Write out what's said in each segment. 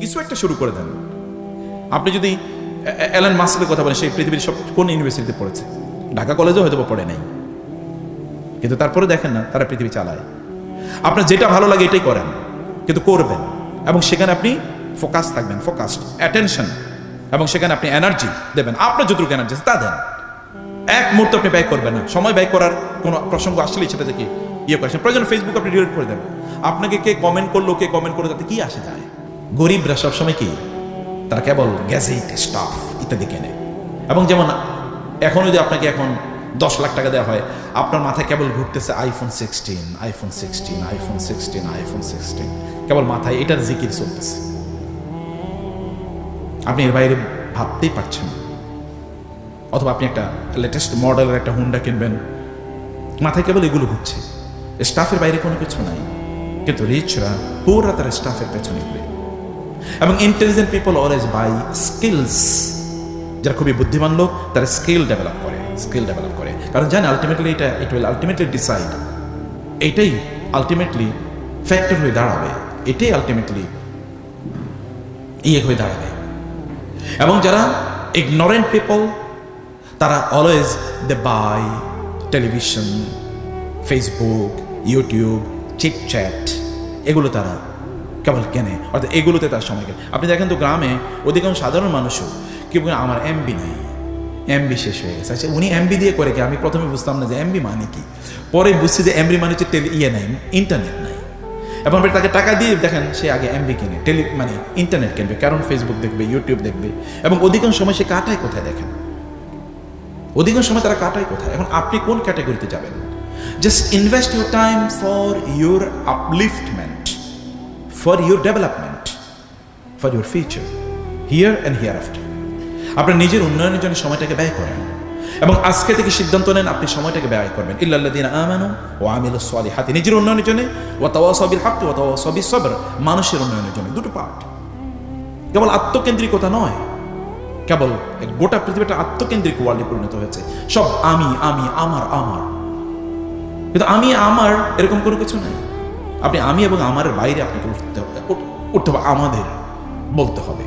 কিছু একটা শুরু করে দেন। আপনি যদি অ্যালান মাস্কের কথা বলেন সেই পৃথিবীর সব কোন ইউনিভার্সিটিতে পড়েছে? ঢাকা কলেজেও হয়তো পড়ে নাই। কিন্তু তারপরে দেখেন না, তারা পৃথিবী চালায়। আপনার যেটা ভালো লাগে এটাই করেন, কিন্তু করবেন। এবং সেখানে আপনি ফোকাস থাকবেন ফোকাসড অ্যাটেনশন এবং সেখানে আপনি এনার্জি দেবেন। আপনার যতটুকু এনার্জি তা দেন। এক মুহূর্ত আপনি ব্যয় করবেন না। সময় ব্যয় করার কোনো প্রসঙ্গ আসলেই সেটা থেকে ইয়ে করেছেন প্রয়োজন ফেসবুক আপনি ডিলিট করে দেন। আপনাকে কে কমেন্ট করল, কে কমেন্ট করল, তাতে কি আসে যায়? গরিবরা সবসময় কি? তারা কেবল গ্যাজেট, স্টাফ ইত্যাদি কেনে। এবং যেমন এখন যদি আপনাকে এখন দশ লাখ টাকা দেওয়া হয়, আপনার মাথায় কেবল ঘুরতেছে iPhone sixteen iPhone sixteen iPhone sixteen iPhone sixteen কেবল মাথায় এটার জিকির চলতেছে। আপনি এর বাইরে ভাবতেই পারছেন অথবা আপনি একটা লেটেস্ট মডেলের একটা হুন্ডা কিনবেন। মাথায় কেবল এগুলো ঘুরছে। স্টাফের বাইরে কোনো কিছু নাই। কিন্তু রিচরা পুরা তারা স্টাফের পেছনে ঘুরে। এবং intelligent people always buy skills যারা খুবই বুদ্ধিমান লোক, তারা স্কিল ডেভেলপ করে স্কিল ডেভেলপ করে। কারণ জানে আলটিমেটলি এটা ইট উইল আলটিমেটলি ডিসাইড এটাই আলটিমেটলি ফ্যাক্টর হয়ে দাঁড়াবে। এটাই আলটিমেটলি ইয়ে হয়ে দাঁড়াবে। এবং যারা ইগনোরেন্ট পিপল তারা always they buy television Facebook YouTube cheat chat এগুলো তারা কেবল কেনে অর্থাৎ এগুলোতে তার সময় কেনে আপনি দেখেন তো গ্রামে অধিকাংশ সাধারণ মানুষও কি আমার এমবি নেই। এমবি শেষ হয়ে গেছে। আচ্ছা উনি এমবি দিয়ে করে কি? আমি প্রথমে বুঝতাম না যে এমবি মানে কি। পরে বুঝছি যে এমবি মানে হচ্ছে টেলি ইয়ে নাই, ইন্টারনেট নাই। এবং তাকে টাকা দিয়ে দেখেন, সে আগে এমবি কিনে, টেলি মানে ইন্টারনেট কিনবে, কারণ ফেসবুক দেখবে ইউটিউব দেখবে, এবং অধিকাংশ সময় সে কাটায় কোথায় দেখেন? অধিকাংশ সময় তারা কাটায় কোথায়? এখন আপনি কোন ক্যাটাগরিতে যাবেন? Just invest your time for your upliftment for your development for your future here and hereafter আপনার নিজের উন্নয়নের জন্য সময়টাকে ব্যয় করেন এবং আজকে থেকে সিদ্ধান্ত নেন আপনি সময়টাকে ব্যয় করবেন। ইল্লাল্লাদিন আমানু ও আমিল সোয়ালি হাতি নিজের উন্নয়নের জন্য ও তাওয়া সবির হাক ও তাওয়া সবি সবর, মানুষের উন্নয়নের জন্য, দুটো পার্ট কেবল আত্মকেন্দ্রিকতা নয়, কেবল গোটা পৃথিবীটা আত্মকেন্দ্রিক ওয়ার্ল্ডে পরিণত হয়েছে। সব আমি আমি, আমার আমার। কিন্তু আমি, আমার এরকম কোনো কিছু নাই। আপনি আমি এবং আমার বাইরে আপনাকে উঠতে হবে উঠতে হবে, আমাদের বলতে হবে।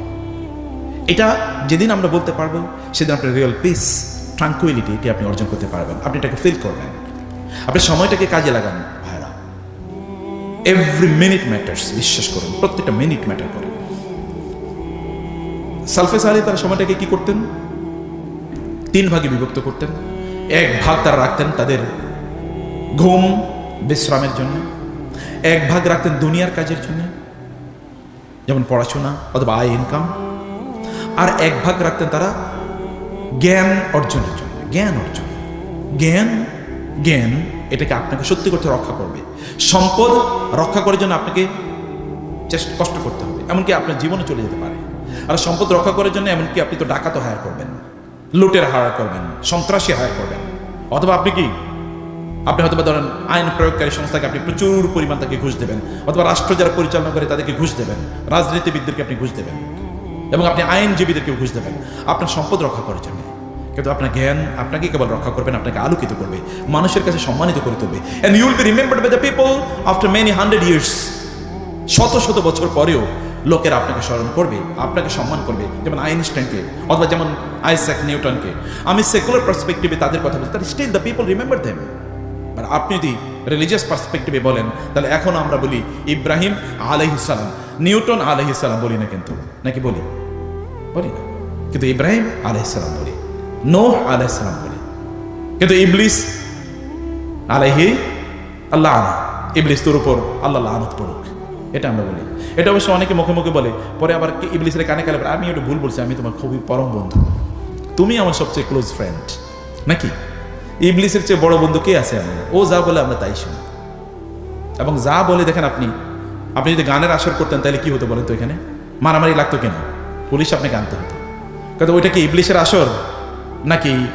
এটা যেদিন আমরা বলতে পারব, সেদিন আপনার রিয়েল পিস ট্রাঙ্কুইলিটি এটি আপনি অর্জন করতে পারবেন। আপনি এটাকে ফিল করবেন। আপনি সময়টাকে কাজে লাগান, ভাইরা। এভরি মিনিট ম্যাটার্স বিশ্বাস করুন, প্রত্যেকটা মিনিট ম্যাটার করে। সালফেস আলী তার সময়টাকে কি করতেন? তিন ভাগে বিভক্ত করতেন। এক ভাগ তারা রাখতেন তাদের ঘুম, বিশ্রামের জন্য। এক ভাগ রাখতেন দুনিয়ার কাজের জন্য, যেমন পড়াশোনা অথবা আয় ইনকাম আর এক ভাগ রাখতেন তারা জ্ঞান অর্জনের জন্য, জ্ঞান অর্জন। জ্ঞান জ্ঞান এটাকে আপনাকে সত্যি করতে রক্ষা করবে। সম্পদ রক্ষা করার জন্য আপনাকে চেষ্টা, কষ্ট করতে হবে, এমনকি আপনার জীবনে চলে যেতে পারে। আর সম্পদ রক্ষা করার জন্য এমনকি আপনি তো ডাকাতও হায়ার করবেন, লুটের হায়ার করবেন, সন্ত্রাসী হায়ার করবেন। অথবা আপনি কি আপনি হয়তো ধরেন আইন প্রয়োগকারী সংস্থাকে আপনি প্রচুর পরিমাণ তাকে ঘুষ দেবেন। অথবা রাষ্ট্র যারা পরিচালনা করে তাদেরকে ঘুষ দেবেন। রাজনীতিবিদদেরকে আপনি ঘুষ দেবেন। এবং আপনি আইনজীবীদেরকে ঘুষ দেবেন। আপনার সম্পদ রক্ষা করার জন্য। কিন্তু আপনার জ্ঞান আপনাকে কেবল রক্ষা করবেন আপনাকে আলোকিত করবে। মানুষের কাছে সম্মানিত করে তুলবে। And you'll be remembered by the people after many hundred years শত শত বছর পরেও লোকেরা আপনাকে স্মরণ করবে, আপনাকে সম্মান করবে। যেমন আইনস্টাইনকে, অথবা যেমন আইস্যাক নিউটনকে। আমি সেকুলার পার্সপেক্টিভে তাদের কথা বলছি তার still the people remember them আর আপনি যদি রিলিজিয়াস পার্সপেক্টিভে বলেন তাহলে এখন আমরা বলি ইব্রাহিম আলহিসাল্লাম নিউটন আলহিসাল্লাম বলি না কিন্তু নাকি বলি? বলি না। কিন্তু ইব্রাহিম আলহিসাল্লাম বলি নোহ আলহিসাল্লাম বলি কিন্তু ইবলিস আলাইহি আল্লাহ আনা ইবলিস তোর উপর আল্লাহ আনত পড়ুক এটা আমরা বলি। এটা অবশ্য অনেকে মুখে মুখে বলে পরে আবার ইবলিসের কানে বলে, আমি ওটা ভুল বলছি আমি তোমার খুবই পরম বন্ধু। তুমি আমার সবচেয়ে ক্লোজ ফ্রেন্ড নাকি? ইবলিসের চেয়ে বড় বন্ধু কে আছে আমাদের ও যা বলে আমরা তাই শুনি। এবং যা বলে দেখেন আপনি আপনি যদি গানের আসর করতেন তাহলে কি হতো বলেন তো এখানে? মারামারি লাগতো কেন? পুলিশ আপনাকে আনতে হতো। কিন্তু ওইটা কি ইবলিসের আসর নাকি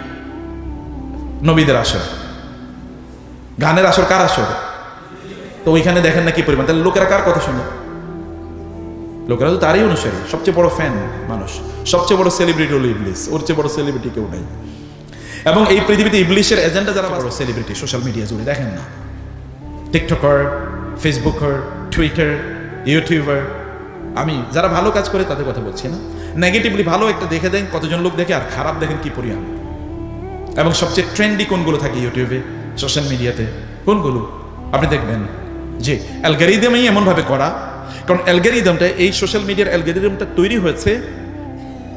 নবীদের আসর? গানের আসর কার আসর? তো ওইখানে দেখেন না কি পরিমাণ? তাহলে লোকেরা কার কথা শুনে? লোকেরা তো তারই অনুসারী। সবচেয়ে বড় ফ্যান মানুষ। সবচেয়ে বড় সেলিব্রিটি হলো ইবলিস। ওর চেয়ে বড় সেলিব্রিটি কেউ নেই। এবং এই পৃথিবীতে ইংলিশের এজেন্ডা যারা বড় সেলিব্রিটি সোশ্যাল মিডিয়া জুড়ে, দেখেন না। টিকটকার ফেসবুকার টুইটার ইউটিউবার আমি যারা ভালো কাজ করে তাদের কথা বলছি না। নেগেটিভলি ভালো একটা দেখে দেন, কতজন লোক দেখে, আর খারাপ দেখেন কি পরিমাণ। এবং সবচেয়ে ট্রেন্ডি কোনগুলো থাকে ইউটিউবে সোশ্যাল মিডিয়াতে কোনগুলো? আপনি দেখবেন যে অ্যালগারিদমই এমনভাবে করা, কারণ অ্যালগারিদমটা এই সোশ্যাল মিডিয়ার অ্যালগারিদমটা তৈরি হয়েছে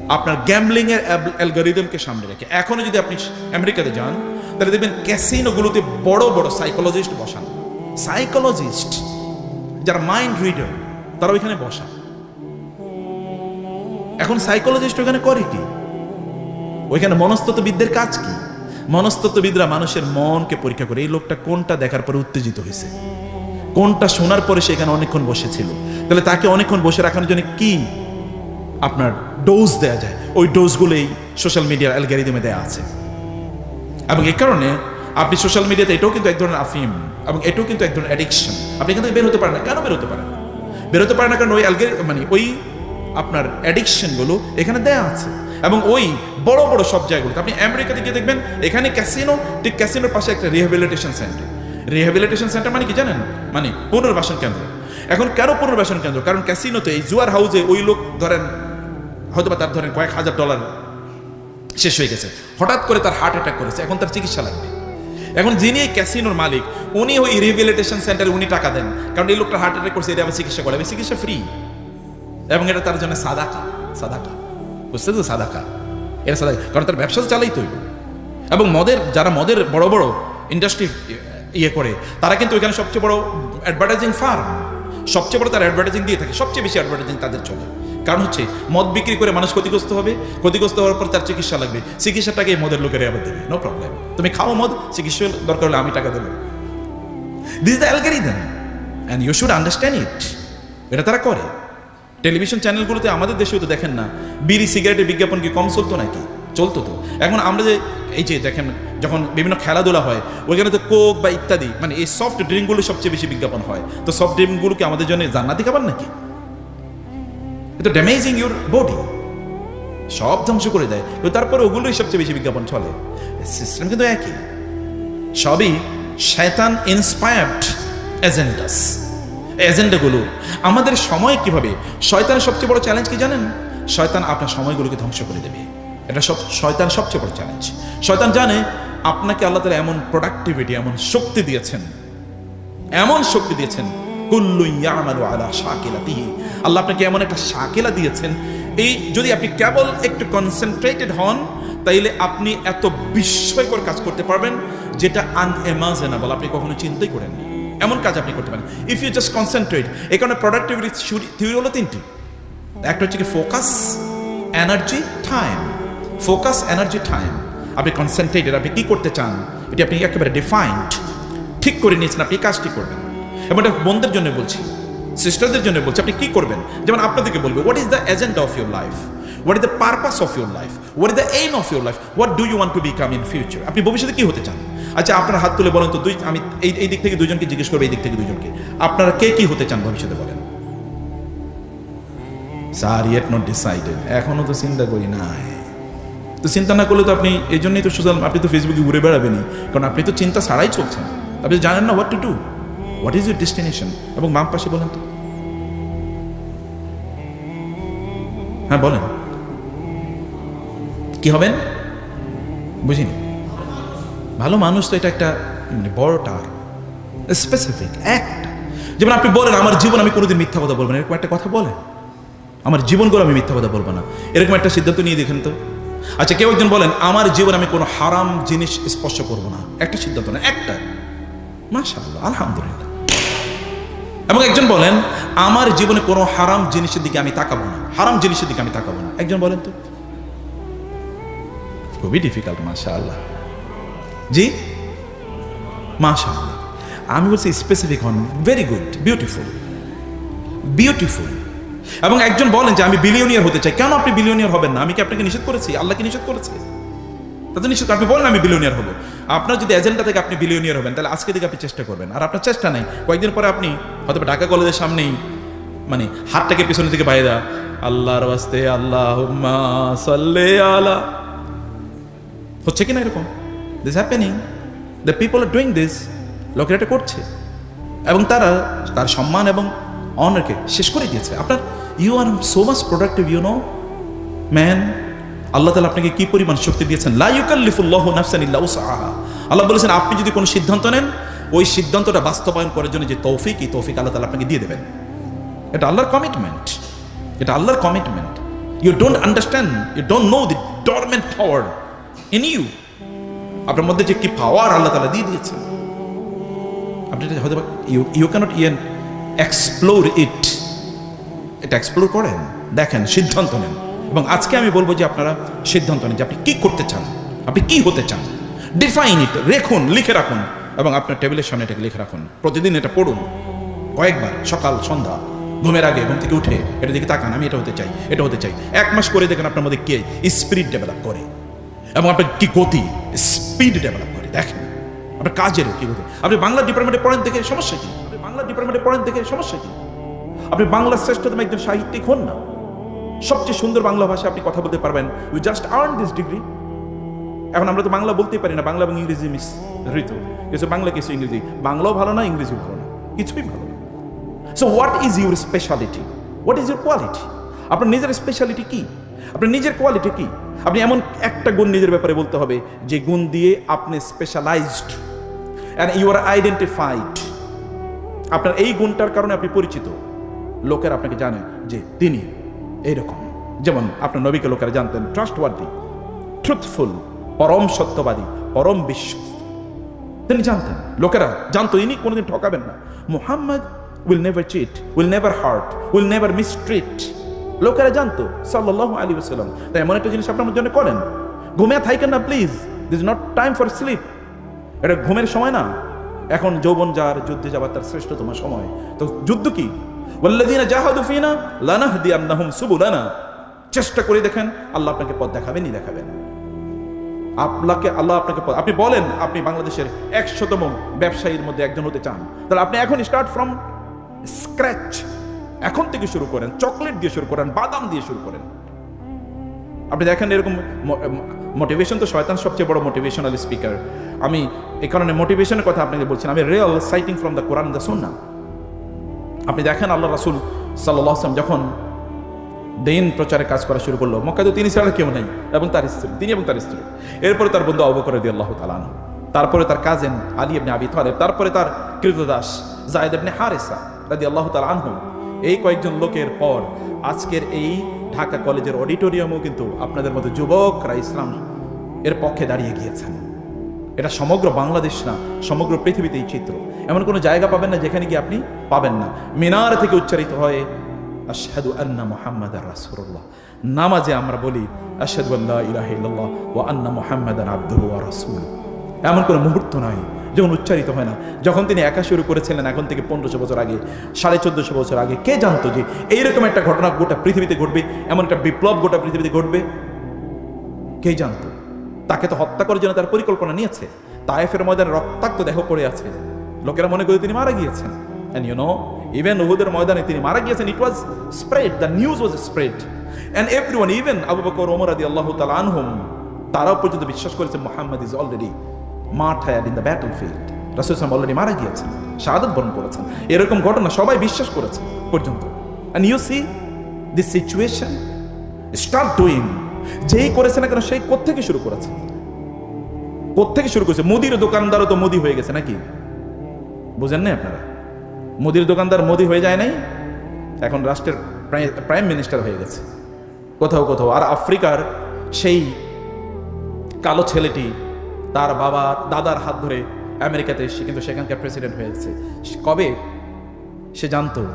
আপনার গ্যামলিং এর অ্যালগোরিদমকে সামনে রেখে। এখনও যদি আপনি আমেরিকাতে যান, তাহলে দেখবেন ক্যাসিনোগুলোতে বড় বড় সাইকোলজিস্ট বসান। সাইকোলজিস্ট যারা মাইন্ড রিডার তারা ওইখানে বসা এখন সাইকোলজিস্ট ওখানে করে কি? ওইখানে মনস্তত্ত্ববিদদের কাজ কি? মনস্তত্ত্ববিদরা মানুষের মনকে পরীক্ষা করে, এই লোকটা কোনটা দেখার পরে উত্তেজিত হয়েছে? কোনটা শোনার পরে সেখানে অনেকক্ষণ বসেছিল? তাহলে তাকে অনেকক্ষণ বসে রাখার জন্য কি আপনার ডোজ দেওয়া যায়। ওই ডোজগুলোই সোশ্যাল মিডিয়ার অ্যালগারিদমে দেওয়া আছে। এবং এই কারণে আপনি সোশ্যাল মিডিয়াতে এটাও কিন্তু এক ধরনের আফিম এবং এটাও কিন্তু এক ধরনের অ্যাডিকশন আপনি এখান থেকে বের হতে পারেন না। কেন বের হতে পারেন না? বের হতে পারেন না কারণ ওই অ্যালগারি মানে ওই আপনার অ্যাডিকশনগুলো এখানে দেয়া আছে। এবং ওই বড় বড় সব জায়গাগুলোতে। আপনি আমেরিকাতে গিয়ে দেখবেন, এখানে ক্যাসিনো ঠিক ক্যাসিনোর পাশে একটা রিহ্যাবিলিটেশন সেন্টার রিহ্যাবিলিটেশন সেন্টার মানে কি জানেন? মানে পুনর্বাসন কেন্দ্র। এখন কেন পুনর্বাসন কেন্দ্র? কারণ ক্যাসিনোতে এই জুয়ার হাউসে ওই লোক ধরেন হয়তো বা তার ধরেন কয়েক হাজার ডলার শেষ হয়ে গেছে। হঠাৎ করে তার হার্ট অ্যাটাক করেছে। এখন তার চিকিৎসা লাগবে। এখন যিনি এই ক্যাসিনোর মালিক, উনি ওই রিহ্যাবিলিটেশন সেন্টারে উনি টাকা দেন। কারণ এই লোকটা হার্ট অ্যাটাক করছে, এটা আবার চিকিৎসা করে চিকিৎসা ফ্রি এবং এটা তার জন্য সাদাকা সাদাকা। বুঝতে তো সাদাকা। এটা সাদা কারণ তার ব্যবসা তো চালাই তৈরি এবং মদের, যারা মদের বড় বড় ইন্ডাস্ট্রি ইয়ে করে, তারা কিন্তু এখানে সবচেয়ে বড় অ্যাডভার্টাইজিং ফার্ম সবচেয়ে বড় তারা অ্যাডভার্টাইজিং দিয়ে থাকে। সবচেয়ে বেশি অ্যাডভার্টাইজিং তাদের চলে। কারণ হচ্ছে, মদ বিক্রি করে মানুষ ক্ষতিগ্রস্ত হবে, ক্ষতিগ্রস্ত হওয়ার পর তার চিকিৎসা লাগবে। চিকিৎসাটাকে মদের লোকেরা আবার দেবে নো প্রবলেম তুমি খাও মদ, চিকিৎসা দরকার হলে আমি টাকা দেবো। This the algorithm and you should understand it এটা তারা করে। টেলিভিশন চ্যানেলগুলোতে আমাদের দেশেও তো দেখেন না, বিড়ি, সিগারেটের বিজ্ঞাপন কি কম চলতো নাকি? চলতো তো। এখন আমরা যে, এই যে দেখেন, যখন বিভিন্ন খেলাধুলা হয়, ওইখানে তো কোক বা ইত্যাদি মানে এই সফট ড্রিঙ্কগুলো সবচেয়ে বেশি বিজ্ঞাপন হয়। তো সফট ড্রিঙ্কগুলো কি আমাদের জন্য জান্নাতি খাবার নাকি? এটা ড্যামেজিং ইউর বডি সব ধ্বংস করে দেয়। তো তারপরে ওগুলোই সবচেয়ে বেশি বিজ্ঞাপন চলে। সিস্টেম কিন্তু একই। সবই শয়তান ইন্সপায়ার্ড এজেন্ডাস এজেন্ডাগুলো আমাদের সময় কীভাবে? শয়তানের সবচেয়ে বড় চ্যালেঞ্জ কি জানেন? শয়তান আপনার সময়গুলোকে ধ্বংস করে দেবে। এটা সব শয়তান সবচেয়ে বড় চ্যালেঞ্জ শয়তান জানে আপনাকে আল্লাহ তালা এমন প্রোডাক্টিভিটি এমন শক্তি দিয়েছেন। এমন শক্তি দিয়েছেন আলা শাকিলাতিহি। আল্লাহ আপনাকে এমন একটা শাকিলা দিয়েছেন, এই যদি আপনি কেবল একটু কনসেন্ট্রেটেড হন, তাইলে আপনি এত বিস্ময়কর কাজ করতে পারবেন, যেটা আনএমাজেনাবল আপনি কখনো চিন্তাই করেননি। এমন কাজ আপনি করতে পারেন। ইফ ইউ জাস্ট কনসেন্ট্রেট এই কারণে প্রোডাক্টিভিটি থিওরি হলো তিনটি। একটা হচ্ছে কি focus energy time focus energy time আপনি কনসেন্ট্রেটেড আপনি কি করতে চান, এটি আপনি একেবারে ডিফাইন্ড ঠিক করে নিয়েছেন, আপনি কাজটি করবেন। এবং এটা বোনদের জন্য বলছি সিস্টারদের জন্য বলছি। আপনি কি করবেন? যেমন আপনাদেরকে বলবে what is the agenda of your life what is the purpose of your life what is the aim of your life what do you want to become in future আপনি ভবিষ্যতে কি হতে চান? আচ্ছা আপনার হাত তুলে বলেন তো, দুই, আমি এই এই দিক থেকে দুজনকে জিজ্ঞেস করব, এই দিক থেকে দুজনকে। আপনারা কে কি হতে চান ভবিষ্যতে বলেন? স্যার ইয়েট নট ডিসাইডেড এখনও তো চিন্তা করি নাই। তো চিন্তা না করলে তো আপনি, এই জন্যই তো সোশ্যাল, আপনি তো ফেসবুকে ঘুরে বেড়াবেনই। কারণ আপনি তো চিন্তা ছাড়াই চলছেন। আপনি জানেন না what to do what is your destination এবং বাম পাশে বলেন তো। হ্যাঁ বলেন। কি হবেন বুঝিনি। ভালো মানুষ তো এটা একটা মানে বড় টার স্পেসিফিক একটা। যেমন আপনি বলেন, আমার জীবন আমি কোনোদিন মিথ্যা কথা বলব না। এরকম একটা কথা বলেন। আমার জীবন করে আমি মিথ্যা কথা বলব না। এরকম একটা সিদ্ধান্ত নিয়ে দেখেন তো। আচ্ছা কেউ একজন বলেন, আমার জীবন আমি কোনো হারাম জিনিস স্পর্শ করব না। একটা সিদ্ধান্ত না, একটা। মাশাআল্লাহ, আলহামদুলিল্লাহ। এবং একজন বলেন, আমার জীবনে কোনো হারাম জিনিসের দিকে আমি তাকাবো না। হারাম জিনিসের দিকে আমি তাকাবো না। একজন বলেন তো। খুবই ডিফিকাল্ট মাশা আল্লাহ জি? মাশা আল্লাহ আমি বলছি স্পেসিফিক হন ভেরি গুড বিউটিফুল বিউটিফুল এবং একজন বলেন যে, আমি বিলিয়নিয়ার হতে চাই। কেন আপনি বিলিয়নিয়ার হবেন না? আমি কি আপনাকে নিষেধ করেছি? আল্লাহকে নিষেধ করেছে? তাতে নিষেধ, আপনি বলেন আমি বিলিয়নিয়ার হব। আপনার যদি এজেন্ডা থেকে আপনি বিলিয়নিয়ার হবেন, তাহলে আজকে থেকে আপনি চেষ্টা করবেন। আর আপনার চেষ্টা নাই। কয়েকদিন পরে আপনি হয়তো ঢাকা কলেজের সামনেই মানে হাতটাকে পিছনের দিকে বাইরে দেওয়া। আল্লাহর বাস্তে আল্লাহ সাল্লে আলা। হচ্ছে কি না এরকম? This happening the people are doing this লোকেরা এটা করছে। এবং তারা তার সম্মান এবং অনারকে শেষ করে দিয়েছে। আপনার you are so much productive you know man Allah তালা আপনাকে কি পরিমাণ শক্তি দিয়েছেন? লাইকাল্লিফুল্লাহ নাফসান ইল্লা উসাহা আল্লাহ বলেছেন, আপনি যদি কোনো সিদ্ধান্ত নেন, ওই সিদ্ধান্তটা বাস্তবায়ন করার জন্য যে তৌফিক, এই তৌফিক আল্লাহ তালা আপনাকে দিয়ে দেবেন। এটা আল্লাহর কমিটমেন্ট এটা আল্লাহর commitment you don't understand you don't know the dormant power in you আপনার মধ্যে যে কি পাওয়ার আল্লাহ তালা দিয়ে দিয়েছেন। আপনি এটা হয়তো you you can't yen explore it এটা এক্সপ্লোর করেন, দেখেন, সিদ্ধান্ত নেন। এবং আজকে আমি বলব যে আপনারা সিদ্ধান্ত নেন যে আপনি কি করতে চান, আপনি কি হতে চান। ডিফাইন ইট রেখুন, লিখে রাখুন এবং আপনার টেবিলের সামনে এটাকে লিখে রাখুন। প্রতিদিন এটা পড়ুন। কয়েকবার, সকাল, সন্ধ্যা, ঘুমের আগে, ঘুম থেকে উঠে এটা দিকে তাকান, আমি এটা হতে চাই, এটা হতে চাই। এক মাস করে দেখেন আপনার মধ্যে কে স্পিরিট ডেভেলপ করে এবং আপনার কি গতি স্পিড ডেভেলপ করে। দেখেন, আপনার কাজের কি গতি। আপনি বাংলা ডিপার্টমেন্টে পড়েন দেখে সমস্যা কি? আপনি বাংলা ডিপার্টমেন্টে পড়েন দেখে সমস্যা কি? আপনি বাংলার শ্রেষ্ঠতম একজন সাহিত্যিক হন না। সবচেয়ে সুন্দর বাংলা ভাষায় আপনি কথা বলতে পারবেন। You just earn this degree এখন আমরা তো বাংলা বলতেই পারি না, বাংলা এবং ইংরেজি মিস ঋতু। কিছু বাংলা, কিছু ইংরেজি। বাংলাও ভালো না ইংরেজি ভালো না। কিছুই ভালো না। So what is your speciality what is your quality আপনার নিজের স্পেশালিটি কি? আপনার নিজের কোয়ালিটি কি? আপনি এমন একটা গুণ নিজের ব্যাপারে বলতে হবে, যে গুণ দিয়ে আপনি specialised and you are identified আপনার এই গুণটার কারণে আপনি পরিচিত। লোকের আপনাকে জানে যে তিনি। এইরকম। যেমন আপনার নবীকে লোকেরা জানতেন ট্রাস্টওয়ার্দি ট্রুথফুল পরম সত্যবাদী, পরম বিশ্বাস তিনি জানতেন, লোকেরা জানতো, ইনি কোনোদিন ঠকাবেন না। Muhammad will never cheat will never hurt will never mistreat লোকেরা জানতো সাল্লাহ আলী সাল্লাম তাই এমন একটা জিনিস আপনার জন্য করেন ঘুমিয়ে থাকেন না please this not time for sleep এটা ঘুমের সময় না। এখন যৌবন যার যুদ্ধে যাবার তার শ্রেষ্ঠতম সময়। তো যুদ্ধ কি? ওয়াল্লাযীনা জাহাদু ফিনা লানাহদিয়ান্নাহুম সুবুলানা। চেষ্টা করে দেখেন, আল্লাহ আপনাকে পথ দেখাবেনই দেখাবেন। আপনাকে, আল্লাহ আপনাকে পথ- আপনি বলেন, আপনি বাংলাদেশের একশোতম ব্যবসায়ীর মধ্যে একজন হতে চান। তাহলে আপনি এখন স্টার্ট ফ্রম স্ক্র্যাচ এখন থেকে শুরু করেন চকলেট দিয়ে শুরু করেন, বাদাম দিয়ে শুরু করেন। আপনি দেখেন এরকম মোটিভেশন তো শয়তান সবচেয়ে বড় মোটিভেশনাল স্পিকার আমি এই কারণে মোটিভেশনের কথা আপনাকে বলছি আমি real citing from the Quran the sunnah আপনি দেখেন আল্লাহ রাসুল সাল্লাহ আসলাম যখন দিন প্রচারে কাজ করা শুরু করল মক্কা তো তিনি ছাড়া কেউ নেই, এবং তার স্ত্রী, তিনি এবং তার স্ত্রী। এরপরে তার বন্ধু অবকর দিয়ে আল্লাহ তালান তারপরে তার কাজেন আলী ইবনে আবি তালেব, তারপরে তার কৃতদাস জায়দ ইবনে হারেসা রাদি আল্লাহ তালা আনহুম এই কয়েকজন লোকের পর আজকের এই ঢাকা কলেজের অডিটোরিয়ামও কিন্তু আপনাদের মতো যুবকরা ইসলাম এর পক্ষে দাঁড়িয়ে গিয়েছেন। এটা সমগ্র বাংলাদেশ না, সমগ্র পৃথিবীতে এই চিত্র। এমন কোনো জায়গা পাবেন না যেখানে গিয়ে আপনি পাবেন না। মিনার থেকে উচ্চারিত হয়, আশহাদু আন্না মুহাম্মাদ রাসূলুল্লাহ। নামাজে আমরা বলি, আশহাদু ওয়া আন্না মুহাম্মাদান আবদুহু ওয়া রাসূলুহু। এমন কোনো মুহূর্ত নাই যখন উচ্চারিত হয় না। যখন তিনি একা শুরু করেছিলেন, এখন থেকে পনেরোশো বছর আগে, সাড়ে চোদ্দশো বছর আগে, কে জানতো যে এইরকম একটা ঘটনা গোটা পৃথিবীতে ঘটবে? এমন একটা বিপ্লব গোটা পৃথিবীতে ঘটবে? কে জানতো? তাকে তো হত্যা করার জন্য তার পরিকল্পনা নিয়েছে। তায়েফের ময়দানে রক্তাক্ত দেহ পড়ে আছে। লোকেরা মনে করে তিনি মারা গিয়েছেন। অ্যান্ড ইউ নো ইভেন উহুদের ময়দানে তিনি মারা গিয়েছেন। It was spread the news was spread and everyone even Abu Bakr Umar আদি আল্লাহ তালা আনহুম তারাও পর্যন্ত বিশ্বাস করেছে Mohammad is already martyred in the battlefield রাসুল ইসলাম অলরেডি মারা গিয়েছেন, শাহাদত বরণ করেছেন। এরকম ঘটনা সবাই বিশ্বাস করেছে পর্যন্ত। And you see this situation start doing যেই করেছে না কেন, সেই কোত্থেকে শুরু করেছে? কোত্থেকে শুরু করেছে? মুদির দোকানদারও তো মোদি হয়ে গেছে নাকি? বুঝেন না আপনারা? মুদির দোকানদার মোদি হয়ে যায় নাই, এখন রাষ্ট্রের প্রাই- প্রাইম মিনিস্টার হয়ে গেছে। কোথাও কোথাও। আর আফ্রিকার সেই কালো ছেলেটি, তার বাবা, দাদার হাত ধরে আমেরিকাতে এসে কিন্তু সেখানকার প্রেসিডেন্ট হয়েছে কবে? সে জানতো।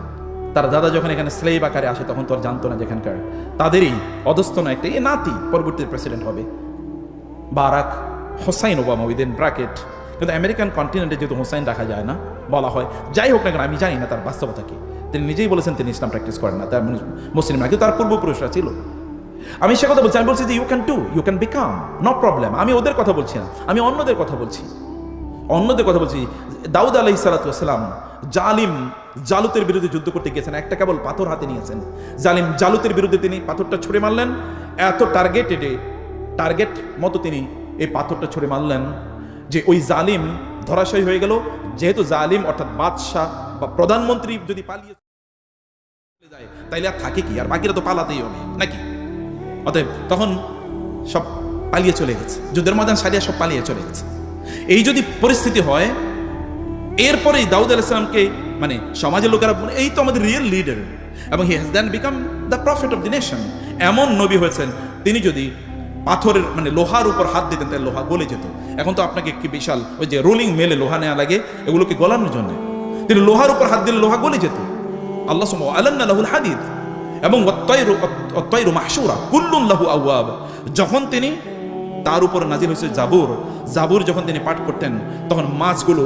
তার দাদা যখন এখানে স্লেভ আকারে আসে, তখন তো আর জানতো না যেখানকার তাদেরই অধস্থ না একটা এ নাতি পরবর্তী প্রেসিডেন্ট হবে। Barack Hussein Obama within bracket কিন্তু আমেরিকান কন্টিনেন্টে যেহেতু হোসাইন রাখা যায় না, বলা হয়, যাই হোক না কেন, আমি জানি না তার বাস্তবতা কি। তিনি নিজেই বলেছেন তিনি ইসলাম প্র্যাকটিস করেন না, তার মুসলিম না, কিন্তু তার পূর্বপুরুষরা ছিল। আমি সে কথা বলছি, আমি বলছি যে you can too you can become no problem আমি ওদের কথা বলছি না, আমি অন্যদের কথা বলছি। অন্যদের কথা বলছি। দাউদ আলাহি সালাতাম জালিম জালুতের বিরুদ্ধে যুদ্ধ করতে গিয়েছেন। একটা কেবল পাথর হাতে নিয়েছেন। জালিম জালুতের বিরুদ্ধে তিনি পাথরটা ছুড়ে মারলেন। এত টার্গেটেডে টার্গেট মতো তিনি এই পাথরটা ছুড়ে মারলেন যে ওই জালিম ধরাশয়ী হয়ে গেল। যেহেতু জালিম অর্থাৎ বাদশাহ বা প্রধানমন্ত্রী যদি পালিয়ে যায়, তাইলে আর থাকে কি? আর বাকিরা তো পালাতেই হবে, নাকি? অতএব তখন সব পালিয়ে চলে গেছে। যুদ্ধের ময়দান সারিয়া সব পালিয়ে চলে গেছে। এই যদি পরিস্থিতি হয় এরপরেই দাউদ আলাইসালামকে মানে সমাজের লোকেরা এই তো আমাদের রিয়েল লিডার এবং he has then become the prophet of the nation এমন নবী হয়েছেন তিনি যদি পাথরের মানে লোহার উপর হাত দিতেন তাহলে লোহা গলে যেত এখন তো আপনাকে কি বিশাল ওই যে রোলিং মেলে লোহা নেওয়া লাগে এগুলোকে গলানোর জন্য তিনি লোহার উপর হাত দিলে লোহা গলে যেত আল্লাহ সুমা আলান্না লাহুল হাদিদ এবং অত্তয়রু অত্তয়রু মাহসুরা কুল্লুন লাহু আউয়াব যখন তিনি তার উপর নাজিল হয়েছে জাবুর। জাবুর যখন তিনি পাঠ করতেন, তখন মাছগুলো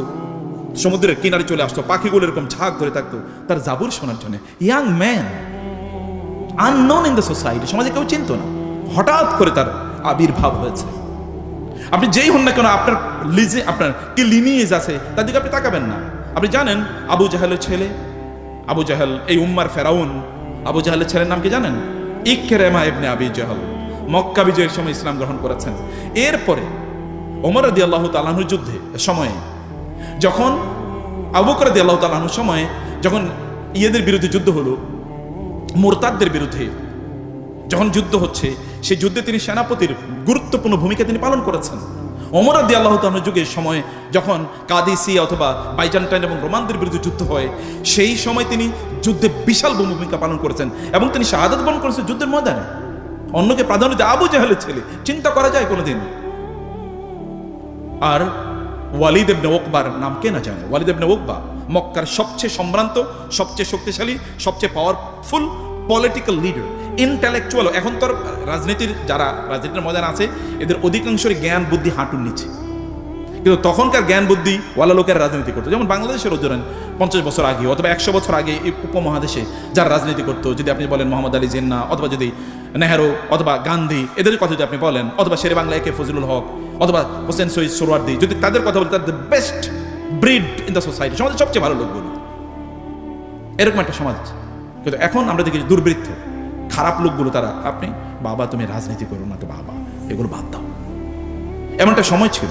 সমুদ্রের কিনারে চলে আসতো, পাখিগুলো এরকম ঝাঁক ধরে থাকতো তার জাবুর শোনার জন্য। Young man, unknown in the society, সমাজে কেউ চিনতো না। হঠাৎ করে তার আবির্ভাব হয়েছে। আপনি যেই হন না কেন, আপনার লিজে, আপনার কি লিনিয়েজ আছে, তার দিকে আপনি তাকাবেন না। আপনি জানেন আবু জাহেলের ছেলে, আবু জাহেল, এই উম্মার ফেরাউন, আবু জাহেলের ছেলের নাম কি জানেন? ইকরেমা ইবনে আবি জাহল। মক্কা বিজয়ের সময় ইসলাম গ্রহণ করেছেন। এরপরে ওমর রদি আল্লাহ তালাহুর যুদ্ধে সময়ে যখন আবু রদি আল্লাহ তালাহুর সময়ে যখন ইয়েদের বিরুদ্ধে যুদ্ধ হলো, মোরতাদদের বিরুদ্ধে যখন যুদ্ধ হচ্ছে, সেই যুদ্ধে তিনি সেনাপতির গুরুত্বপূর্ণ ভূমিকা তিনি পালন করেছেন। অমর আদি আল্লাহ তাআলার যুগের সময় যখন কাদিসি অথবা বাইজান্টাইন এবং রোমানদের বিরুদ্ধে যুদ্ধ হয়, সেই সময় তিনি যুদ্ধে বিশাল ভূমিকা পালন করেছেন এবং তিনি শাহাদত বরণ করেছেন যুদ্ধের ময়দানে। অন্যকে প্রাধান্য দেয় আবু জাহেলের ছেলে। চিন্তা করা যায় কোনোদিন। আর ওয়ালিদেব ইবনে ওকবার নাম কে না জানে? ওয়ালিদেব ইবনে ওকবা, মক্কার সবচেয়ে সম্ভ্রান্ত, সবচেয়ে শক্তিশালী, সবচেয়ে পাওয়ারফুল পলিটিক্যাল লিডার ইন্টালেকচুয়াল এখন তো রাজনীতির, যারা রাজনীতির ময়দান আছে, এদের অধিকাংশের জ্ঞান, বুদ্ধি, হাঁটুর নিচে। কিন্তু তখনকার জ্ঞান বুদ্ধি ওয়ালা লোকের রাজনীতি করতো। যেমন বাংলাদেশের ধরেন পঞ্চাশ বছর আগে অথবা একশো বছর আগে এই উপমহাদেশে যারা রাজনীতি করতো, যদি আপনি বলেন মোহাম্মদ আলী জিন্না অথবা যদি নেহেরু অথবা গান্ধী, এদের কথা যদি আপনি বলেন, অথবা শেরে বাংলা একে ফজলুল হক অথবা হোসেন সৈয়দ সোরওয়ার্দি, যদি তাদের কথা বলি তাদের best breed in the society সমাজের সবচেয়ে ভালো লোকগুলো। এরকম একটা সমাজ কিন্তু এখন আমরা দেখি দুর্বৃত্ত, খারাপ লোকগুলো তারা, আপনি, বাবা, তুমি রাজনীতি করো না তো বাবা, এগুলো বাদ দাও। এমন একটা সময় ছিল।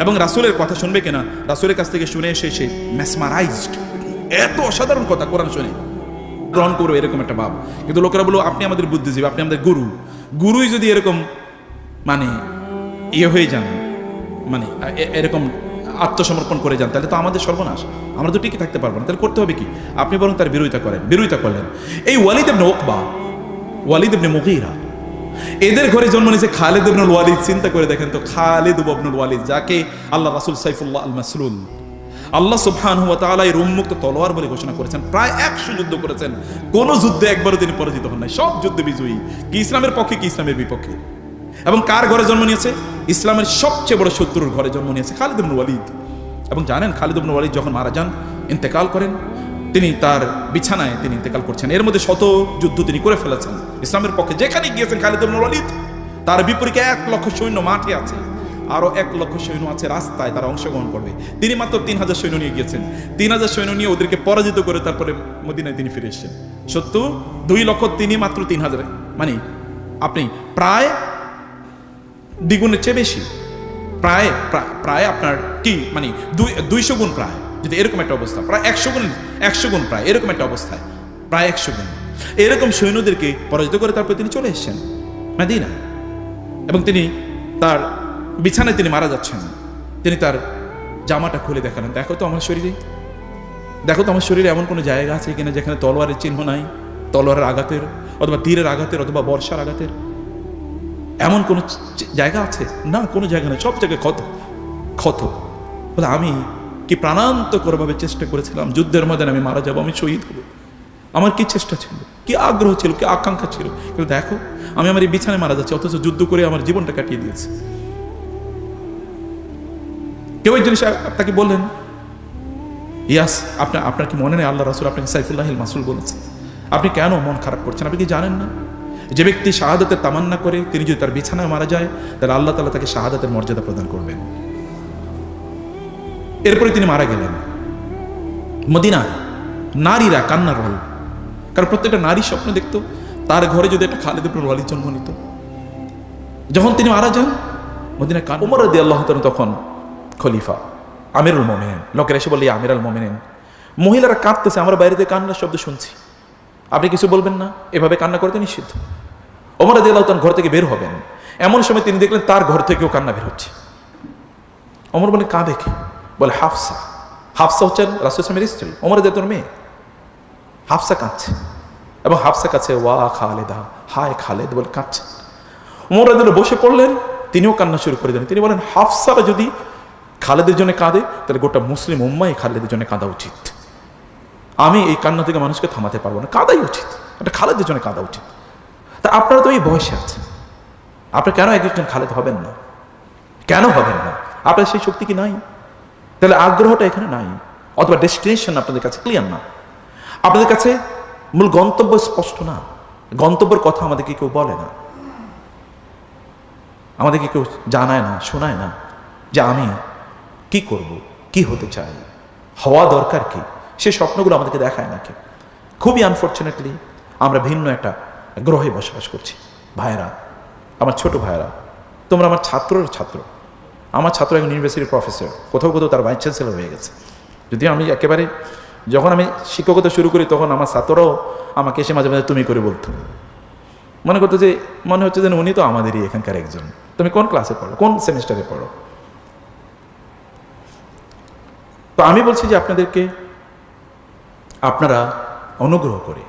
এবং রাসূলের কথা শুনবে কিনা? রাসুলের কাছ থেকে শুনে এসে সে মেসমারাইজড এত অসাধারণ কথা কোরআন শুনে। গ্রহণ করবে এরকম একটা ভাব কিন্তু লোকেরা বলব আপনি আমাদের বুদ্ধিজীবী, আপনি আমাদের গুরু। গুরুই যদি এরকম মানে ইয়ে হয়ে যান মানে এরকম আত্মসমর্পণ করে যান, তাহলে তো আমাদের সর্বনাশ। আমরা তো টিকে থাকতে পারব না। তাহলে করতে হবে কি? আপনি বরং তার বিরোধিতা করেন। বিরোধিতা করলেন। এই ওয়ালিদ ইবনে ওকবা, ওয়ালিদ ইবনে মুগীরা এদের ঘরে জন্ম নিয়েছে খালিদ ইবনুল ওয়ালিদ। চিন্তা করে দেখেন তো, খালিদ ইবনুল ওয়ালিদ, যাকে আল্লাহ রাসূল সাইফুল্লাহ আল মাসলুল আল্লাহ সুবহানাহু ওয়া তাআলা এই রোমমুক্ত তলোয়ার বলে ঘোষণা করেছেন। প্রায় একশো যুদ্ধ করেছেন। কোন যুদ্ধে একবারও তিনি পরাজিত হন নাই। সব যুদ্ধে বিজয়ী। কি ইসলামের পক্ষে, কি ইসলামের বিপক্ষে। এবং কার ঘরে জন্ম নিয়েছে? ইসলামের সবচেয়ে বড় শত্রুর ঘরে জন্ম নিয়েছে খালিদ ইবনুল ওয়ালিদ। এবং জানেন, খালিদ ইবনুল ওয়ালিদ যখন মারা যান, ইন্তেকাল করেন। তিনি তার বিছানায় তিনি ইন্তেকাল করছেন। এর মধ্যে শত যুদ্ধ তিনি করে ফেলেছেন। ইসলামের পক্ষে যেখানে গিয়েছেন খালিদ ইবনুল তার বিপরীতে এক লক্ষ সৈন্য মাঠে আছে। আরও এক লক্ষ সৈন্য আছে রাস্তায় তারা অংশগ্রহণ করবে। তিনি মাত্র তিন হাজার সৈন্য নিয়ে গিয়েছেন। তিন হাজার সৈন্য নিয়ে ওদেরকে পরাজিত করে তারপরে মদিনায় তিনি ফিরে এসেছেন। সত্য, দুই লক্ষ তিনি মাত্র তিন হাজার। মানে আপনি প্রায় দ্বিগুণের চেয়ে বেশি। প্রায়, প্রা- প্রায় আপনার কি? মানে দুই, দুইশো গুণ প্রায়। যদি এরকম একটা অবস্থা, প্রায় একশো গুণ একশো গুণ প্রায়, এরকম একটা অবস্থায়, প্রায় একশো গুণ। এরকম সৈন্যদেরকে পরাজিত করে তারপরে তিনি চলে এসেছেন মাদিনা এবং তিনি তার বিছানায় তিনি মারা যাচ্ছেন। তিনি তার জামাটা খুলে দেখালেন, দেখো তো আমার শরীরে, দেখো তো আমার শরীরে এমন কোনো জায়গা আছে কিনা যেখানে তলোয়ারের চিহ্ন নাই, তলোয়ারের আঘাতের অথবা তীরের আঘাতের অথবা বর্ষার আঘাতের। এমন কোনো জায়গা আছে? না, কোনো জায়গা নেই, সব জায়গায় ক্ষত ক্ষত। বলে, আমি কি প্রাণান্তকরভাবে চেষ্টা করেছিলাম, যুদ্ধের মধ্যে আমি মারা যাব, আমি শহীদ হব। আমার কি চেষ্টা ছিল? কি আগ্রহ ছিল? কি আকাঙ্ক্ষা ছিল? কিন্তু দেখো, আমি আমার এই বিছানায় মারা যাচ্ছি, অথচ যুদ্ধ করে আমার জীবনটা কাটিয়ে দিয়েছে। কেউ একজন আপনাকে বললেন, ইয়াস আপনার আপনার কি মনে নেই? আল্লাহ রাসুল আপনাকে সাইফুল্লাহ মাসুল বলেছে। আপনি কেন মন খারাপ করছেন? আপনি কি জানেন না? যে ব্যক্তি শাহাদাতের তামান্না করে, তিনি যদি তার বিছানায় মারা যায়, তাহলে আল্লাহ তালা তাকে শাহাদাতের মর্যাদা প্রদান করবেন। এরপরে তিনি মারা গেলেন। মদিনায় নারীরা কান্নার রোল। কারণ প্রত্যেকটা নারী স্বপ্ন দেখতো, তার ঘরে যদি একটা খালেদ ইবনুল ওয়ালিদ জন্ম নিত। যখন তিনি মারা যান মদিনা কান উমর আল্লাহ তখন খলিফা, আমিরুল মোমেন লোকের এসে বললি আমিরুল মোমেন মহিলারা কাঁদতেছে, আমরা বাইরে থেকে কান্নার শব্দ শুনছি। আপনি কিছু বলবেন না? এভাবে কান্না করতে নিষিদ্ধ। ওমর রদি আল্লাহ ঘর থেকে বের হবেন। এমন সময় তিনি দেখলেন, তার ঘর থেকেও কান্না বের হচ্ছে। অমর বলে কাঁ? দেখে বলে, হাফসা হাফসা হচ্ছেন রাসুল ইসলামের স্ত্রী ওমর দেতর মেয়ে। হাফসা কাঁদছে এবং হাফসা কাছে, ওয়া খালেদা, হায় খালেদ বলে কাঁদছে। ওমর রাদিল বসে পড়লেন, তিনিও কান্না শুরু করে দিলেন তিনি বলেন, হাফসারা যদি খালেদের জন্য কাঁদে, তাহলে গোটা মুসলিম উম্মাই খালেদের জন্য কাঁদা উচিত। আমি এই কান্না থেকে মানুষকে থামাতে পারব না, কাঁদাই উচিত। এটা খালেদের জন্য কাঁদা উচিত। তা আপনারা তো এই বয়সে আছেন। আপনি কেন একজন খালেদ হবেন না? কেন হবেন না? আপনার সেই শক্তি কি নাই? তাহলে আগ্রহটা এখানে নাই, অথবা ডেস্টিনেশন আপনাদের কাছে ক্লিয়ার না। আপনাদের কাছে মূল গন্তব্য স্পষ্ট না। গন্তব্যের কথা আমাদেরকে কেউ বলে না। আমাদেরকে কেউ জানায় না, শোনায় না যে আমি কি করব, কি হতে চাই, হওয়া দরকার কি? সে স্বপ্নগুলো আমাদেরকে দেখায় না খুবই আনফর্চুনেটলি আমরা ভিন্ন একটা গ্রহে বসবাস করছি। ভাইয়েরা, আমার ছোট ভাইয়েরা, তোমরা আমার ছাত্রর ছাত্র। আমার ছাত্র এখন ইউনিভার্সিটির প্রফেসর কোথাও কোথাও তার ভাইস চ্যান্সেলর হয়ে গেছে। যদিও আমি একেবারে যখন আমি শিক্ষকতা শুরু করি, তখন আমার ছাত্ররাও আমাকে এসে মাঝে মাঝে তুমি করে বলতো। মনে করতো যে, মনে হচ্ছে যেন উনি তো আমাদেরই এখানকার একজন। তুমি কোন ক্লাসে পড়ো? কোন সেমিস্টারে পড়ো? তো আমি বলছি যে, আপনাদেরকে আপনারা অনুগ্রহ করে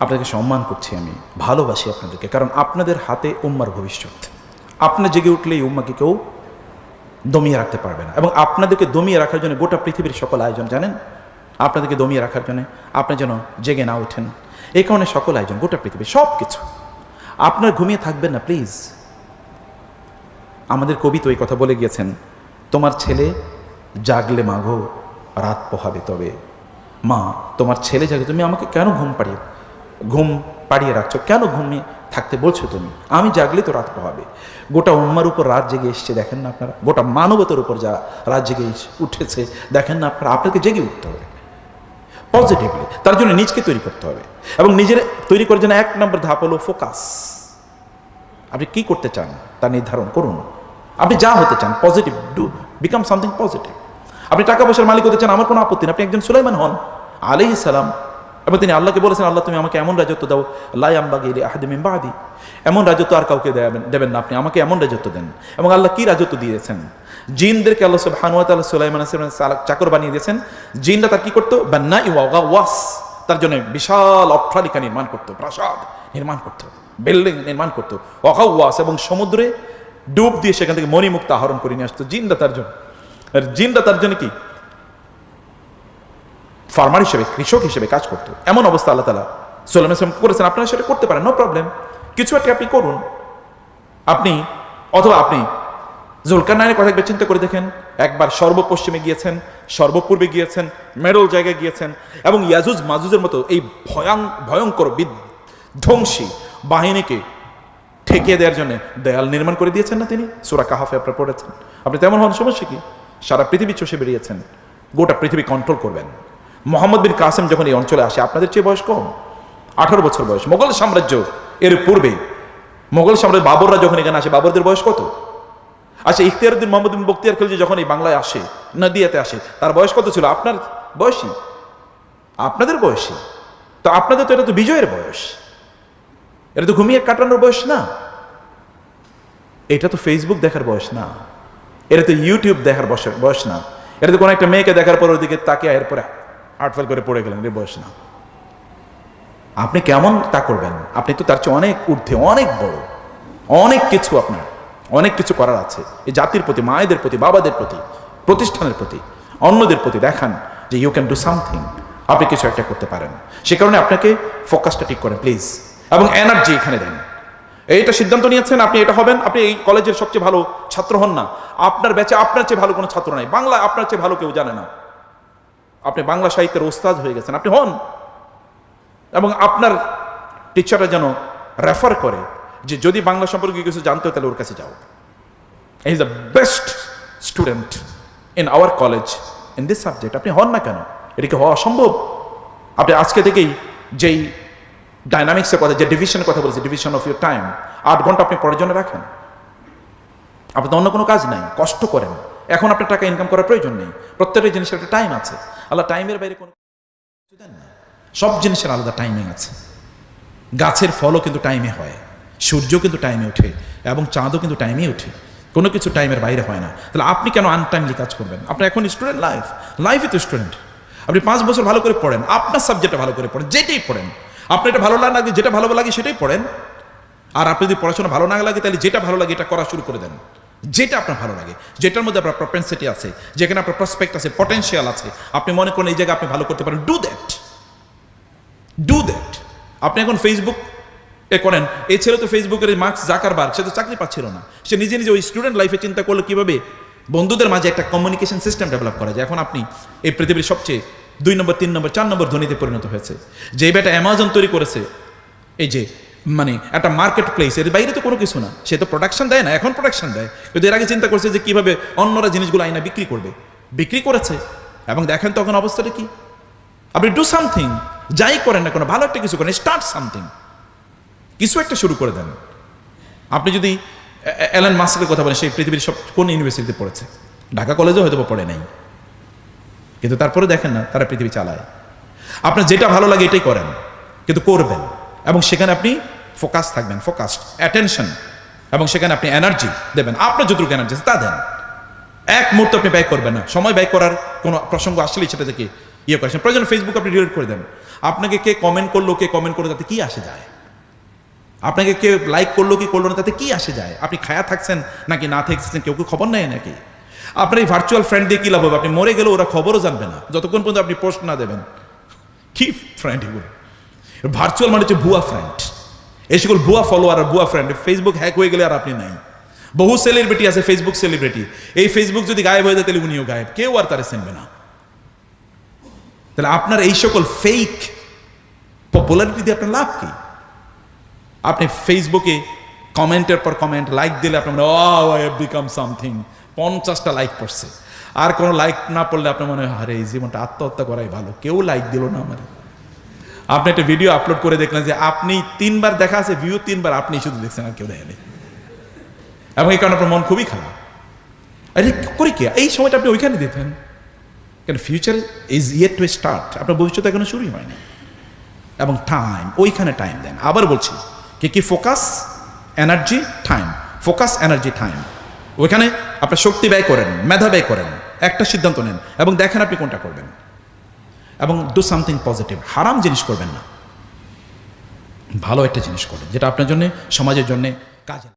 আপনাদেরকে সম্মান করছি আমি, ভালোবাসি আপনাদেরকে, কারণ আপনাদের হাতে উম্মার ভবিষ্যৎ। আপনার জেগে উঠলে এই উম্মাকে কেউ দমিয়ে রাখতে পারবে না। এবং আপনাদেরকে দমিয়ে রাখার জন্য গোটা পৃথিবীর সকল আয়োজন, জানেন? আপনাদেরকে দমিয়ে রাখার জন্য আপনি যেন জেগে না ওঠেন। এই কারণে সকল আয়োজন, গোটা পৃথিবী সব কিছু আপনার ঘুমিয়ে থাকবেন না, প্লিজ। আমাদের কবি তো এই কথা বলে গিয়েছেন, তোমার ছেলে জাগলে মাগো, রাত পোহাবে তবে। মা, তোমার ছেলে জাগে তুমি আমাকে কেন ঘুম পাড়িয়ে ঘুম পাড়িয়ে রাখছো? কেন ঘুমিয়ে থাকতে বলছো তুমি? আমি জাগলে তো রাত পাবে গোটা উম্মার উপর রাত জেগে এসছে, দেখেন না আপনারা। গোটা মানবতার উপর যা রাত জেগে উঠেছে, দেখেন না আপনারা। আপনাকে জেগে উঠতে হবে। পজিটিভলি তার জন্য নিজকে তৈরি করতে হবে। এবং নিজের তৈরি করার জন্য এক নম্বর ধাপ হলো ফোকাস আপনি কি করতে চান তা নির্ধারণ করুন। আপনি যা হতে চান positive do become something positive আপনি টাকা পয়সার মালিক হতে চান, আমার কোনো আপত্তি নেই। আপনি একজন সুলাইমান হন। আলাইহি সালাম এবং তিনি আল্লাহকে বলেছেন, আল্লাহ, তুমি আমাকে এমন রাজত্ব দাও লাই আম্বাগি আহাদিমিন বাহাদি এমন রাজত্ব আর কাউকে দেবেন দেবেন না আপনি, আমাকে এমন রাজত্ব দেন। এবং আল্লাহ কি রাজত্ব দিয়েছেন? জিনদেরকে আল্লাহ সব হানুয়াত সুলাইমান চাকর বানিয়ে দিয়েছেন। জিনরা তার কি করতো? বান্না ইওয়া ওয়াস তার জন্য বিশাল অট্টালিকা নির্মাণ করতো, প্রাসাদ নির্মাণ করতো, বিল্ডিং নির্মাণ করতো। ওয়াস এবং সমুদ্রে ডুব দিয়ে সেখান থেকে মণিমুক্ত আহরণ করে নিয়ে আসতো জিনরা তার জন্য। জিনরা তার জন্য কি? ফার্মার হিসেবে, কৃষক হিসেবে কাজ করতো। এমন অবস্থা আল্লাহ তালা সোলাম ইসলাম করেছেন। আপনারা সেটা করতে পারেন নো প্রবলেম কিছু একটা আপনি করুন। আপনি, অথবা আপনি জুলকারনাইনের কথা একবার চিন্তা করে দেখেন। একবার সর্বপশ্চিমে গিয়েছেন, সর্বপূর্বে গিয়েছেন, মেরল জায়গায় গিয়েছেন এবং ইয়াজুজ মাজুজের মতো এই ভয়াং, ভয়ঙ্কর বিধ্বংসী বাহিনীকে ঠেকিয়ে দেওয়ার জন্য দেয়াল নির্মাণ করে দিয়েছেন না তিনি? সুরা কাহাফে আপনার পড়েছেন। আপনি তেমন হন, সমস্যা কি? সারা পৃথিবী চষে বেরিয়েছেন গোটা পৃথিবী কন্ট্রোল করবেন। মোহাম্মদ বিন কাসেম যখন এই অঞ্চলে আসে, আপনাদের চেয়ে বয়স কম? আঠারো বছর বয়স। মোগল সাম্রাজ্য এর পূর্বে, মোগল সাম্রাজ্য বাবররা যখন এখানে আসে, বাবরদের বয়স কত? আচ্ছা ইখতিয়ারুদ্দিন মোহাম্মদ বিন বক্তিয়ার খলজি যখন এই বাংলায় আসে, নদিয়াতে আসে, তার বয়স কত ছিল? আপনার বয়সী? আপনাদের বয়সী? তো আপনাদের তো এটা তো বিজয়ের বয়স। এটা তো ঘুমিয়ে কাটানোর বয়স না। এটা তো ফেসবুক দেখার বয়স না। এটা তো ইউটিউব দেখার বয়স- না। এটা তো কোনো একটা মেয়েকে দেখার পর ওদিকে তাকে এরপরে আটফেল করে পড়ে গেলেন এর বয়স না। আপনি কেমন তা করবেন? আপনি তো তার চেয়ে অনেক ঊর্ধ্বে, অনেক বড়, অনেক কিছু আপনার, অনেক কিছু করার আছে। এই জাতির প্রতি, মায়েদের প্রতি, বাবাদের প্রতি, প্রতিষ্ঠানের প্রতি, অন্যদের প্রতি দেখান যে ইউ ক্যান ডু সামথিং আপনি কিছু একটা করতে পারেন। সে কারণে আপনাকে ফোকাসটা ঠিক করেন প্লিজ এবং এনার্জি এখানে দেন। এইটা সিদ্ধান্ত নিয়েছেন, আপনি এটা হবেন, আপনি এই কলেজের সবচেয়ে ভালো ছাত্র হন না। আপনার ব্যাচে আপনার চেয়ে ভালো কোনো ছাত্র নাই। বাংলা আপনার চেয়ে ভালো কেউ জানে না। আপনি বাংলা সাহিত্যের ওস্তাদ হয়ে গেছেন, আপনি হন। এবং আপনার টিচাররা যেন রেফার করে যে যদি বাংলা সম্পর্কে কিছু জানতে হয়, তাহলে ওর কাছে যাও। Is the best student in our college in this subject আপনি হন না কেন? এটা কি হওয়া অসম্ভব? আপনি আজকে থেকেই যেই ডাইনামিক্সের কথা, যে ডিভিশনের কথা বলছি ডিভিশন অফ ইউর টাইম আট ঘণ্টা আপনি পড়ার জন্য রাখেন। আপনার অন্য কোনো কাজ নাই, কষ্ট করেন। এখন আপনার টাকা ইনকাম করার প্রয়োজন নেই। প্রত্যেকটা জিনিসের একটা টাইম আছে। আল্লাহ টাইমের বাইরে কোনো কিছু দেন না। সব জিনিসের আলাদা টাইমিং আছে। গাছের ফলও কিন্তু টাইমে হয়। সূর্য কিন্তু টাইমে ওঠে এবং চাঁদও কিন্তু টাইমে ওঠে। কোনো কিছু টাইমের বাইরে হয় না। তাহলে আপনি কেন আনটাইমলি কাজ করবেন? আপনি এখন স্টুডেন্ট লাইফ লাইফে তো স্টুডেন্ট আপনি পাঁচ বছর ভালো করে পড়েন, আপনার সাবজেক্টটা ভালো করে পড়েন, যেটাই পড়েন। আপনার এটা ভালো না লাগে, যেটা ভালো লাগে সেটাই পড়েন। আর আপনি যদি পড়াশোনা ভালো না লাগে, তাহলে যেটা ভালো লাগে, এটা করা শুরু করে দেন। যেটা আপনার ভালো লাগে, যেটার মধ্যে আপনার প্রপেন্সিটি আছে, যেখানে আপনার প্রসপেক্ট আছে পটেনশিয়াল আছে, আপনি মনে করেন এই জায়গায় আপনি ভালো করতে পারেন ডু দ্যাট ডু দ্যাট আপনি এখন ফেসবুক এ করেন, এই ছেলে তো ফেসবুকের মার্কস জাকার বার সে তো চাকরি পাচ্ছিল না। সে নিজে নিজে ওই স্টুডেন্ট লাইফে চিন্তা করল কীভাবে বন্ধুদের মাঝে একটা কমিউনিকেশন সিস্টেম ডেভেলপ করা যায়। এখন আপনি এই পৃথিবীর সবচেয়ে দুই নম্বর, তিন নম্বর, চার নম্বর ধনীতে পরিণত হয়েছে। যে বেটা অ্যামাজন তৈরি করেছে, এই যে মানে একটা মার্কেট প্লেস এর বাইরে তো কোনো কিছু না। সে তো প্রোডাকশন দেয় না, এখন প্রোডাকশন দেয়। কিন্তু এর আগে চিন্তা করছে যে কীভাবে অন্যরা জিনিসগুলো আইনা বিক্রি করবে। বিক্রি করেছে। এবং দেখেন তখন অবস্থাটা কি? আপনি ডু সামথিং যাই করেন না কোনো, ভালো একটা কিছু করেন স্টার্ট সামথিং কিছু একটা শুরু করে দেন। আপনি যদি অ্যালান মাস্কের কথা বলেন সেই পৃথিবীর সব, কোন ইউনিভার্সিটিতে পড়েছে? ঢাকা কলেজেও হয়তো পড়ে নাই। কিন্তু তারপরে দেখেন না, তারা পৃথিবী চালায়। আপনার যেটা ভালো লাগে এটাই করেন। কিন্তু করবেন। এবং সেখানে আপনি ফোকাস থাকবেন ফোকাসড অ্যাটেনশন এবং সেখানে আপনি এনার্জি দেবেন। আপনার যতটুকু এনার্জি তা দেন। এক মুহূর্ত আপনি ব্যয় করবেন না। সময় ব্যয় করার কোনো প্রসঙ্গ আসলেই সেটা থেকে ইয়ে করেছেন প্রয়োজন ফেসবুক আপনি ডিলিট করে দেন। আপনাকে কে কমেন্ট করল, কে কমেন্ট করল, তাতে কি আসে যায়? আপনাকে কে লাইক করল, কি করল না, তাতে কি আসে যায়? আপনি খায়া থাকছেন নাকি না থাকছেন, কেউ কেউ খবর নেয় নাকি? আপনার এই ভার্চুয়াল ফ্রেন্ড দিয়ে কী লাভ হবে? আপনি মরে গেলে ওরা খবরও জানবে না। যতক্ষণ পর্যন্ত আপনি পোস্ট না দেবেন, কি ফ্রেন্ড এগুলো? ভার্চুয়াল মানে হচ্ছে ভুয়া ফ্রেন্ড এই সকল ভুয়া ফলোয়ার আর ভুয়া ফ্রেন্ড ফেসবুক হ্যাক হয়ে গেলে আর আপনি নাই। বহু সেলিব্রিটি আছে ফেসবুক সেলিব্রিটি এই ফেসবুক যদি গায়েব হয়ে যায়, তাহলে উনিও গায়েব। কেউ আর তারা চিনবে না। তাহলে আপনার এই সকল ফেক পপুলারিটি দিয়ে আপনার লাভ কি? আপনি ফেসবুকে কমেন্টের পর কমেন্ট লাইক দিলে আপনার মনে ও আই হ্যাভ বিকাম সামথিং পঞ্চাশটা লাইক পড়ছে। আর কোনো লাইক না পড়লে আপনার মনে হয়, আরে, এই জীবনটা আত্মহত্যা করাই ভালো। কেউ লাইক দিল না আমার। আপনি একটা ভিডিও আপলোড করে দেখলেন যে আপনি তিনবার দেখা আছে ভিউ তিনবার, আপনি শুধু দেখছেন আর কেউ দেখেনি এবং এই কারণে আপনার মন খুবই খারাপ। আরে, করি কে? এই সময়টা আপনি ওইখানে দিতেন। কেন? Future is yet to start আপনার ভবিষ্যৎ এখনও শুরুই হয়নি। এবং টাইম ওইখানে টাইম দেন। আবার বলছি, কে, কি? Focus energy time focus energy time ওইখানে আপনার শক্তি ব্যয় করেন, মেধা ব্যয় করেন। একটা সিদ্ধান্ত নেন। এবং দেখেন আপনি কোনটা করবেন। এবং ডু সামথিং পজিটিভ হারাম জিনিস করবেন না। ভালো একটা জিনিস করবেন, যেটা আপনার জন্য, সমাজের জন্য কাজে